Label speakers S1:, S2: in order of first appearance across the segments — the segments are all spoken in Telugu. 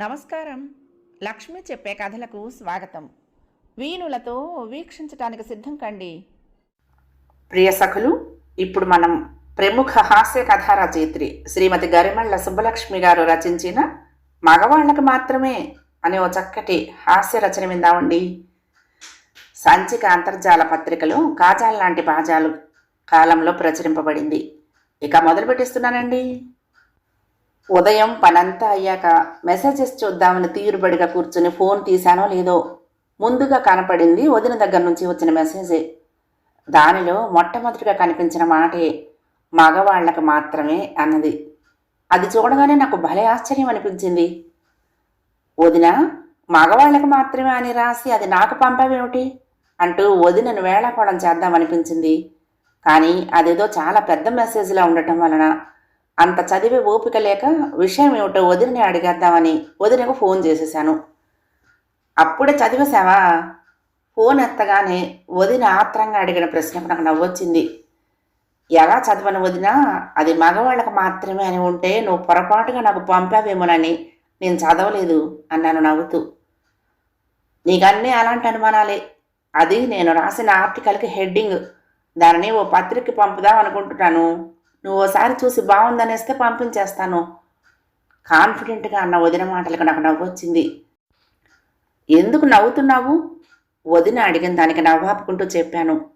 S1: నమస్కారం. లక్ష్మి చెప్పే కథలకు స్వాగతం. వీణులతో వీక్షించటానికి సిద్ధం కండి.
S2: ప్రియ సఖులు ఇప్పుడు మనం ప్రముఖ హాస్య కథా రచయిత్రి శ్రీమతి గరిమళ్ళ సుబ్బలక్ష్మి గారు రచించిన మగవాళ్ళకు మాత్రమే అనే ఓ చక్కటి హాస్య రచన విందామండి. సంచిక అంతర్జాల పత్రికలో కాజాల లాంటి పాజాలు కాలంలో ప్రచురింపబడింది. ఇక మొదలు పెట్టిస్తున్నానండి ఉదయం పనంతా అయ్యాక మెసేజెస్ చూద్దామని తీరుబడిగా కూర్చుని ఫోన్ తీశానో లేదో ముందుగా కనపడింది వదిన దగ్గర నుంచి వచ్చిన మెసేజే. దానిలో మొట్టమొదటిగా కనిపించిన మాటే మగవాళ్ళకు మాత్రమే అన్నది. అది చూడగానే నాకు భలే ఆశ్చర్యం అనిపించింది. వదిన మగవాళ్ళకు మాత్రమే అని రాసి అది నాకు పంపవేమిటి? అంటూ వదినను వేళాకోళం చేద్దామనిపించింది. కానీ అదేదో చాలా పెద్ద మెసేజ్లా ఉండటం వలన అంత చదివే ఓపిక లేక విషయం ఏమిటో వదిలిని అడిగేద్దామని వదినకు ఫోన్ చేసేశాను. అప్పుడే చదివేశావా? ఫోన్ ఎత్తగానే వదిన ఆత్రంగా అడిగిన ప్రశ్నకు నాకు నవ్వొచ్చింది. ఎలా చదవను వదినా? అది మగవాళ్ళకు మాత్రమే అని ఉంటే నువ్వు పొరపాటుగా నాకు పంపావేమోనని నేను చదవలేదు అన్నాను నవ్వుతూ. నీకన్నీ అలాంటి అనుమానాలే. అది నేను రాసిన ఆర్టికల్కి హెడ్డింగ్. దానిని ఓ పత్రిక పంపుదాం అనుకుంటున్నాను. నువ్వు ఓసారి చూసి బాగుందనేస్తే పంపించేస్తాను. కాన్ఫిడెంట్గా అన్న వదిన మాటలకు నాకు నవ్వొచ్చింది ఎందుకు నవ్వుతున్నావు? వదిన అడిగిన దానికి నవ్వాపుకుంటూ చెప్పాను.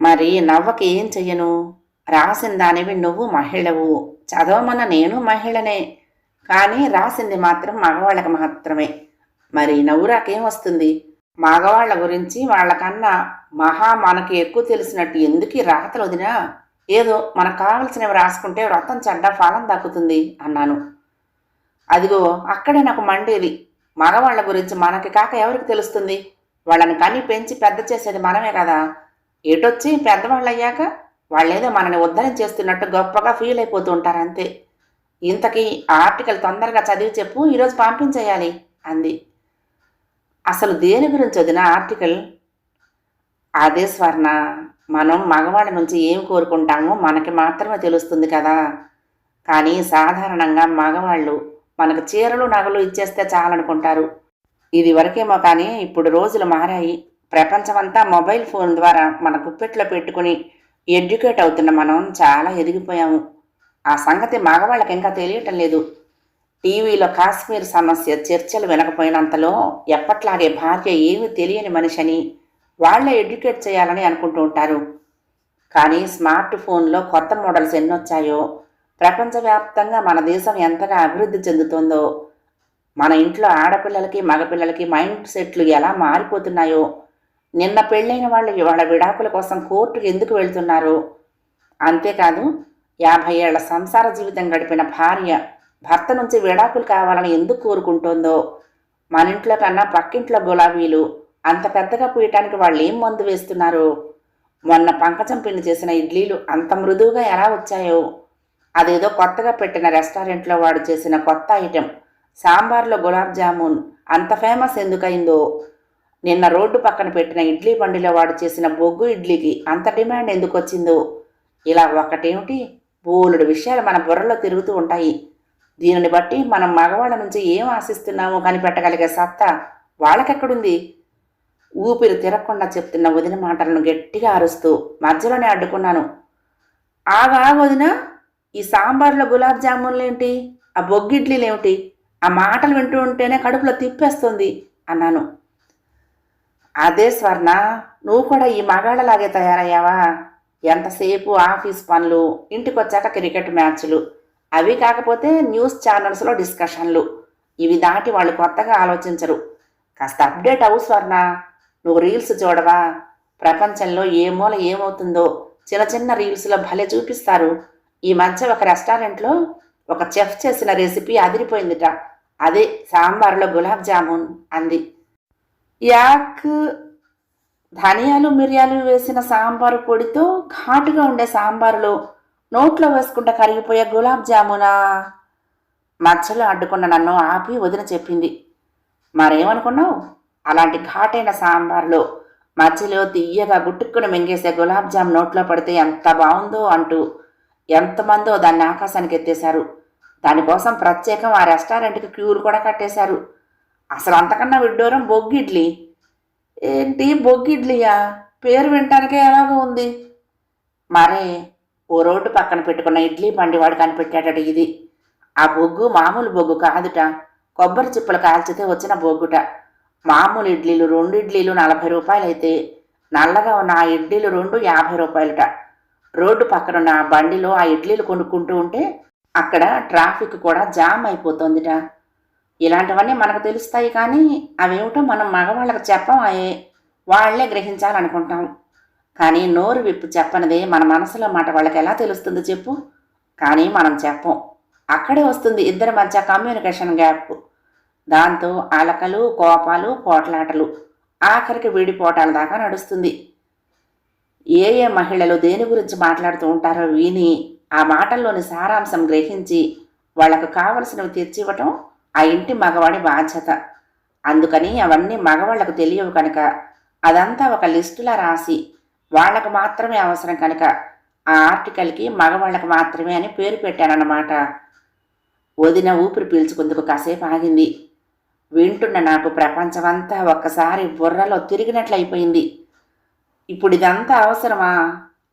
S2: మరి నవ్వకి ఏం చెయ్యను? రాసిన దానివి నువ్వు మహిళవు. చదవమన్న నేను మహిళనే. కానీ రాసింది మాత్రం మగవాళ్ళకి మాత్రమే. మరి నవ్వురాకేం వస్తుంది? మగవాళ్ళ గురించి వాళ్ళకన్నా మహా మనకి ఎక్కువ తెలిసినట్టు ఎందుకు రాతలు వదినా? ఏదో మనకు కావలసినవి రాసుకుంటే వ్రతం చెడ్డ ఫలం దక్కుతుంది అన్నాను. అదిగో అక్కడే నాకు మండేది. మగవాళ్ళ గురించి మనకి కాక ఎవరికి తెలుస్తుంది? వాళ్ళని కని పెంచి పెద్ద చేసేది మనమే కదా. ఎటొచ్చి పెద్దవాళ్ళు అయ్యాక వాళ్ళేదో మనని ఉద్ధరణ చేస్తున్నట్టు గొప్పగా ఫీల్ అయిపోతూ ఉంటారు అంతే. ఇంతకీ ఆ ఆర్టికల్ తొందరగా చదివి చెప్పు ఈరోజు పంపించేయాలి అంది. అసలు దేని గురించి వదిన ఆర్టికల్? అదే స్వర్ణ. మనం మగవాళ్ళ నుంచి ఏం కోరుకుంటామో మనకి మాత్రమే తెలుస్తుంది కదా. కానీ సాధారణంగా మగవాళ్ళు మనకు చీరలు నగలు ఇచ్చేస్తే చాలనుకుంటారు. ఇది వరకేమో కానీ ఇప్పుడు రోజులు మారాయి. ప్రపంచమంతా మొబైల్ ఫోన్ ద్వారా మన గుప్పెట్లో పెట్టుకుని ఎడ్యుకేట్ అవుతున్న మనం చాలా ఎదిగిపోయాము. ఆ సంగతి మగవాళ్ళకి ఇంకా తెలియటం లేదు. టీవీలో కాశ్మీర్ సమస్య చర్చలు వినకపోయినంతలో ఎప్పట్లాగే భార్య ఏమీ తెలియని మనిషిని వాళ్ళే ఎడ్యుకేట్ చేయాలని అనుకుంటూ ఉంటారు. కానీ స్మార్ట్ ఫోన్లో కొత్త మోడల్స్ ఎన్నొచ్చాయో ప్రపంచవ్యాప్తంగా మన దేశం ఎంతగా అభివృద్ధి చెందుతుందో మన ఇంట్లో ఆడపిల్లలకి మగపిల్లలకి మైండ్ సెట్లు ఎలా మారిపోతున్నాయో నిన్న పెళ్ళైన వాళ్ళు ఇవాళ విడాకుల కోసం కోర్టుకు ఎందుకు వెళ్తున్నారు? అంతేకాదు యాభై ఏళ్ళ సంసార జీవితం గడిపిన భార్య భర్త నుంచి విడాకులు కావాలని ఎందుకు కోరుకుంటోందో మన ఇంట్లో కన్నా పక్కింట్లో గులాబీలు అంత పెద్దగా పూయటానికి వాళ్ళు ఏం మందు వేస్తున్నారు? మొన్న పంకజం పిండి చేసిన ఇడ్లీలు అంత మృదువుగా ఎలా వచ్చాయో? అదేదో కొత్తగా పెట్టిన రెస్టారెంట్లో వాడు చేసిన కొత్త ఐటెం. సాంబార్లో గులాబ్ జామున్. అంత ఫేమస్ ఎందుకయిందో? నిన్న రోడ్డు పక్కన పెట్టిన ఇడ్లీ బండిలో వాడు చేసిన బొగ్గు ఇడ్లీకి అంత డిమాండ్ ఎందుకు వచ్చిందో ఇలా ఒకటేమిటి? బోలుడు విషయాలు మన బుర్రలో తిరుగుతూ ఉంటాయి. దీనిని బట్టి మనం మగవాళ్ళ నుంచి ఏం ఆశిస్తున్నామో కనిపెట్టగలిగే సత్తా వాళ్ళకెక్కడుంది? ఊపిరి తిరగకుండా చెప్తున్న వదిన మాటలను గట్టిగా అరుస్తూ మధ్యలోనే అడ్డుకున్నాను. ఆగా వదిన ఈ సాంబార్లో గులాబ్ జామున్లేంటి? ఆ బొగ్గిడ్లీలేమిటి? ఆ మాటలు వింటూ ఉంటేనే కడుపులో తిప్పేస్తుంది అన్నాను. అదే స్వర్ణ నువ్వు కూడా ఈ మగాళ్ళలాగే తయారయ్యావా? ఎంతసేపు ఆఫీస్ పనులు ఇంటికొచ్చాక క్రికెట్ మ్యాచ్లు అవి కాకపోతే న్యూస్ ఛానల్స్లో డిస్కషన్లు. ఇవి దాటి వాళ్ళు కొత్తగా ఆలోచించరు. కాస్త అప్డేట్ అవు స్వర్ణ. నువ్వు రీల్స్ చూడవా? ప్రపంచంలో ఏ మూల ఏమవుతుందో చిన్న చిన్న రీల్స్లో భలే చూపిస్తారు. ఈ మధ్య ఒక రెస్టారెంట్లో ఒక చెఫ్ చేసిన రెసిపీ అదిరిపోయిందిట. అదే సాంబార్లో గులాబ్ జామున్ అంది. యాక్! ధనియాలు మిరియాలు వేసిన సాంబారు పొడితో ఘాటుగా ఉండే సాంబారులో నోట్లో వేసుకుంటే కరిగిపోయే గులాబ్ జామునా? మధ్యలో అడ్డుకున్న నన్ను ఆపి వదిన చెప్పింది. మరేమనుకున్నావు? అలాంటి ఘాటైన సాంబార్లో మధ్యలో తీయగా గుట్టుక్కును మింగేసే గులాబ్ జామ్ నోట్లో పడితే ఎంత బాగుందో అంటూ ఎంతమందో దాన్ని ఆకాశానికి ఎత్తేశారు. దానికోసం ప్రత్యేకం ఆ రెస్టారెంట్కి క్యూలు కూడా కట్టేశారు. అసలు అంతకన్నా విడ్డూరం బొగ్గిడ్లీ ఏంటి బొగ్గిడ్లీయా పేరు వినటానికే ఎలాగో ఉంది. మరే ఓ రోడ్డు పక్కన పెట్టుకున్న ఇడ్లీ బండి వాడు కనిపెట్టాడట ఇది. ఆ బొగ్గు మామూలు బొగ్గు కాదుట. కొబ్బరి చిప్పలు కాల్చితే వచ్చిన బొగ్గుట. మామూలు ఇడ్లీలు రెండు ఇడ్లీలు నలభై రూపాయలైతే నల్లగా ఉన్న ఆ ఇడ్లీలు రెండు యాభై రూపాయలట. రోడ్డు పక్కనున్న ఆ బండిలో ఆ ఇడ్లీలు కొనుక్కుంటూ ఉంటే అక్కడ ట్రాఫిక్ కూడా జామ్ అయిపోతుందిట. ఇలాంటివన్నీ మనకు తెలుస్తాయి కానీ అవేమిటో మనం మగవాళ్ళకి చెప్పమాయే వాళ్ళే గ్రహించాలనుకుంటాం. కానీ నోరు విప్పు చెప్పనిదే మన మనసులో మాట వాళ్ళకి ఎలా తెలుస్తుంది చెప్పు? కానీ మనం చెప్పం. అక్కడే వస్తుంది ఇద్దరి మధ్య కమ్యూనికేషన్ గ్యాప్. దాంతో అలకలు కోపాలు పోట్లాటలు. ఆఖరికి వీడిపోటాల దాకా నడుస్తుంది. ఏ ఏ మహిళలు దేని గురించి మాట్లాడుతూ ఉంటారో విని ఆ మాటల్లోని సారాంశం గ్రహించి వాళ్ళకు కావలసినవి తెచ్చివ్వటం ఆ ఇంటి మగవాడి బాధ్యత. అందుకని అవన్నీ మగవాళ్ళకు తెలియవు కనుక. అదంతా ఒక లిస్టులా రాసి వాళ్ళకు మాత్రమే అవసరం కనుక. ఆ ఆర్టికల్కి మగవాళ్ళకు మాత్రమే అని పేరు పెట్టానన్నమాట. వదిన ఊపిరి పీల్చుకుందుకు కాసేపు ఆగింది. వింటున్న నాకు ప్రపంచమంతా ఒక్కసారి బుర్రలో తిరిగినట్లయిపోయింది. ఇప్పుడు ఇదంతా అవసరమా?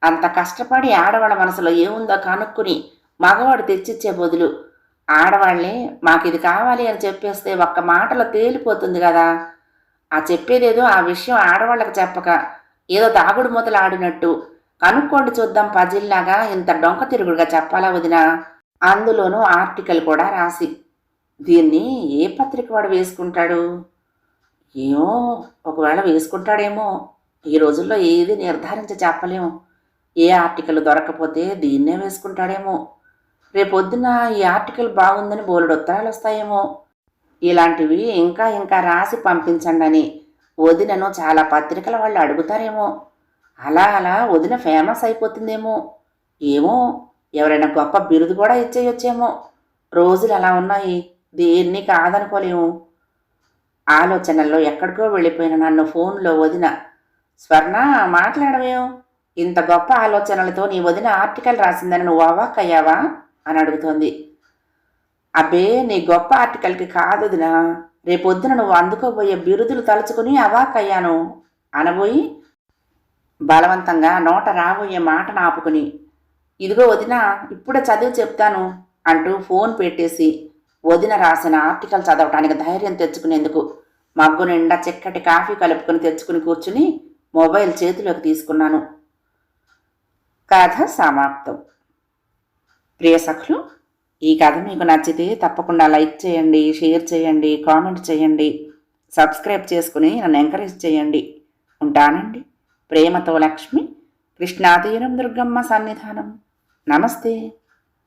S2: అంత కష్టపడి ఆడవాళ్ళ మనసులో ఏముందో కనుక్కుని మగవాడు తెచ్చిచ్చే బదులు ఆడవాళ్ళే మాకు ఇది కావాలి అని చెప్పేస్తే ఒక్క మాటలో తేలిపోతుంది కదా. ఆ చెప్పేదేదో ఆ విషయం ఆడవాళ్ళకి చెప్పక ఏదో దాగుడు మొదలు ఆడినట్టు కనుక్కోండి చూద్దాం పజిల్లాగా ఇంత డొంక తిరుగుడుగా చెప్పాలా వదినా? అందులోనూ ఆర్టికల్ కూడా రాసి దీన్ని ఏ పత్రిక వాడు వేసుకుంటాడు? ఏమో ఒకవేళ వేసుకుంటాడేమో ఈ రోజుల్లో ఏది నిర్ధారించి చెప్పలేము. ఏ ఆర్టికల్ దొరకపోతే దీన్నే వేసుకుంటాడేమో. రేపొద్దున ఈ ఆర్టికల్ బాగుందని బోలెడు ఉత్తరాలు వస్తాయేమో. ఇలాంటివి ఇంకా ఇంకా రాసి పంపించండి అని వదినను చాలా పత్రికల వాళ్ళు అడుగుతారేమో. అలా అలా వదిన ఫేమస్ అయిపోతుందేమో. ఏమో ఎవరైనా గొప్ప బిరుదు కూడా ఇచ్చేయొచ్చేమో. రోజులు అలా ఉన్నాయి? దేన్ని కాదనుకోలేము. ఆలోచనల్లో ఎక్కడికో వెళ్ళిపోయిన నన్ను ఫోన్లో వదిన. స్వర్ణ మాట్లాడవేం? ఇంత గొప్ప ఆలోచనలతో నీ వదిన ఆర్టికల్ రాసిందని నువ్వు అవాక్కయ్యావా? అని అడుగుతోంది. అబ్బే నీ గొప్ప ఆర్టికల్కి కాదు వదినా. రేపొద్దున నువ్వు అందుకోబోయే బిరుదులు తలుచుకుని అవాక్కయ్యాను. అనబోయి బలవంతంగా నోట రాబోయే మాటను ఆపుకుని ఇదిగో వదిన ఇప్పుడే చదివి చెప్తాను అంటూ ఫోన్ పెట్టేసి వదిన రాసిన ఆర్టికల్ చదవటానికి ధైర్యం తెచ్చుకునేందుకు మగ్గు నిండా చిక్కటి కాఫీ కలుపుకొని తెచ్చుకుని కూర్చుని మొబైల్ చేతిలోకి తీసుకున్నాను. కథ సమాప్తం. ప్రియ సఖులు ఈ కథ మీకు నచ్చితే తప్పకుండా లైక్ చేయండి షేర్ చేయండి కామెంట్ చేయండి సబ్స్క్రైబ్ చేసుకుని నన్ను ఎంకరేజ్ చేయండి. ఉంటానండి. ప్రేమతో లక్ష్మి కృష్ణాతీరం దుర్గమ్మ సన్నిధానం. నమస్తే.